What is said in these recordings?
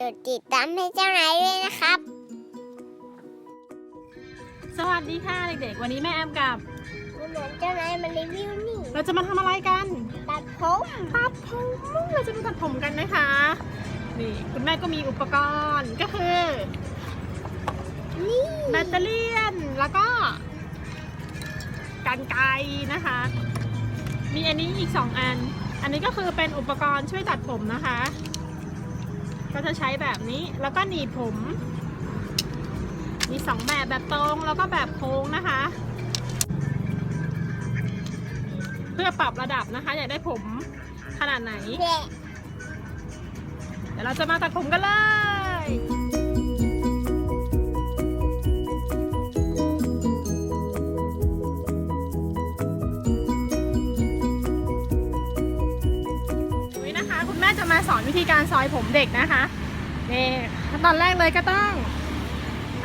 กดติดตามให้เจ้านายด้วยนะครับ สวัสดีค่ะเด็กๆ วันนี้แม่แอมกับ เหมือนเจ้านายมารีวิวนี่เราจะมาทำอะไรกัน ตัดผมตัดผมเราจะมาตัดผมกันนะคะ นี่คุณแม่ก็มีอุปกรณ์ก็คือนี่แบตเตอรี่ยนแล้วก็กันไกรนะคะ มีอันนี้อีกสองอัน อันนี้ก็คือเป็นอุปกรณ์ช่วยตัดผมนะคะ ก็จะใช้แบบนี้แล้วก็หนีบผม มีสองแบบแบบตรงแล้วก็แบบโค้งนะคะ เพื่อปรับระดับนะคะ อยากได้ผมขนาดไหนแหละเดี๋ยวเราจะมาตัดผมกันเลย สอนวิธีการซอยผมเด็กนะคะนี่ขั้นตอนแรกเลยก็ต้อง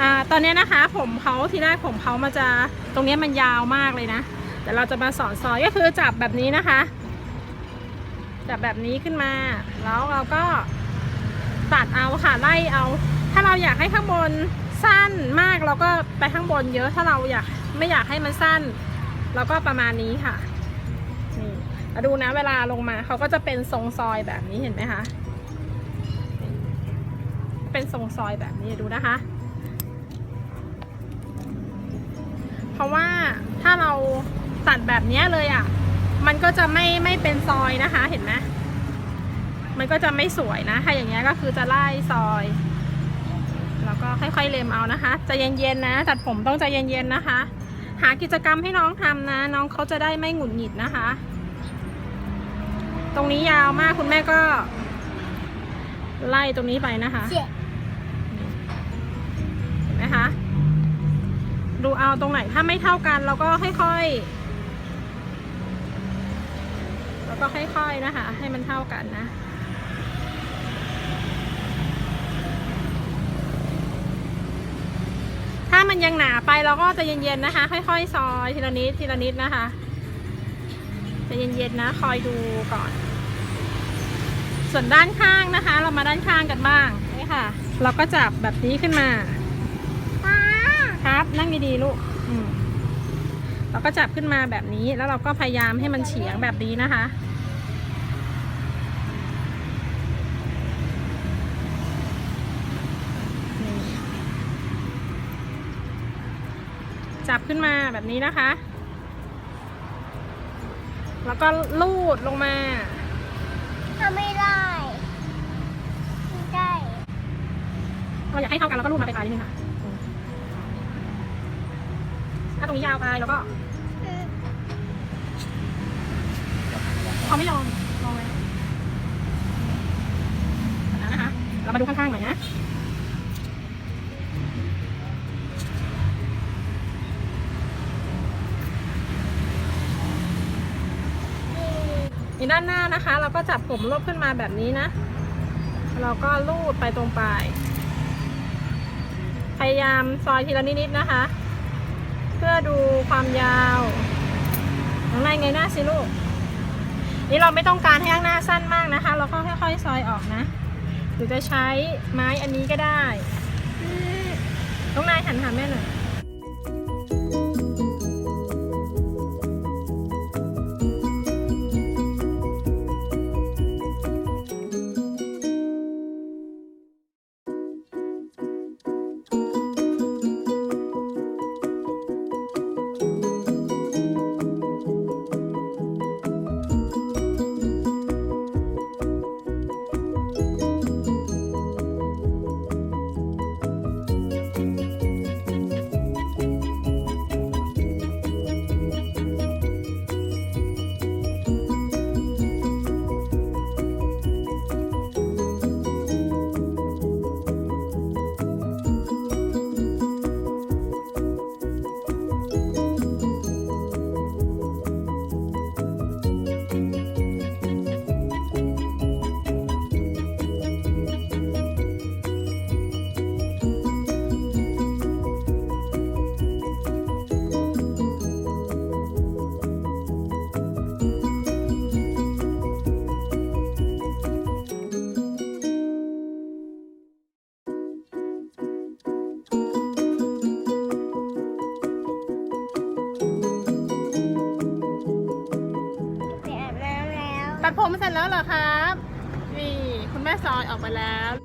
อ่าตอนนี้นะคะ ผมเขาทีแรกผมเขามาจะตรงนี้มันยาวมากเลยนะแต่เราจะมาสอนซอยก็คือจับแบบนี้นะคะ จับแบบนี้ขึ้นมา แล้วเราก็ตัดเอาค่ะไล่เอา ถ้าเราอยากให้ข้างบนสั้นมากเราก็ไปข้างบนเยอะถ้าเราอยากไม่อยากให้มันสั้น เราก็ประมาณนี้ค่ะ ดูนะเวลาลงมาเขาก็จะเป็นทรงซอยแบบนี้เห็นไหมคะ เป็นทรงซอยแบบนี้ดูนะคะ เพราะว่าถ้าเราตัดแบบนี้เลยอะ มันก็จะไม่ไม่เป็นซอยนะคะเห็นไหมมันก็จะไม่สวยนะถ้าอย่างเงี้ยก็คือจะไล่ซอย แล้วก็ค่อยๆเล็มเอานะคะจะเย็นๆนะตัดผมต้องใจเย็นๆนะคะ หากิจกรรมให้น้องทำนะ น้องเขาจะได้ไม่หงุดหงิดนะคะ ตรงนี้ยาวมากคุณแม่ก็ ไล่ตรงนี้ไปนะคะเสียเห็นไหมคะดูเอาตรงไหนถ้าไม่เท่ากันเราก็ค่อยๆแล้วก็ค่อยๆนะคะ ให้มันเท่ากันนะถ้ามันยังหนาไปเราก็จะเย็นๆนะคะ ค่อยๆ ซอยทีละนิดทีละนิดนะคะ จะเย็นๆนะคอยดูก่อน ส่วนด้านข้างนะคะ เรามาด้านข้างกันบ้างนี่ค่ะ เราก็จับแบบนี้ขึ้นมาครับนั่งดีๆลูกเราก็จับขึ้นมาแบบนี้แล้วเราก็พยายามให้มันเฉียงแบบนี้นะคะจับขึ้นมาแบบนี้นะคะ แล้วก็ลูดลงมาทำไม่ได้ไม่ได้เราอยากให้เท่ากันเราก็ลูดมาไปปลายนิดนึงค่ะถ้าตรงนี้ยาวไปแล้วก็เขาไม่ยอมลองเลยนะคะ เรามาดูข้างๆหน่อยนะ ด้านหน้านะคะ เราก็จับผมรวบขึ้นมาแบบนี้นะ เราก็ลูดไปตรงปลายพยายามซอยทีละนิดๆนะคะ เพื่อดูความยาวข้างในไงหน้าสิลูกนี่เราไม่ต้องการให้ข้างหน้าสั้นมากนะคะ เราก็ค่อยๆซอยออกนะหรือจะใช้ไม้อันนี้ก็ได้น้องนายหันหาแม่หน่อย ตัดผมเสร็จแล้วเหรอครับ นี่คุณแม่ซอยออกมาแล้ว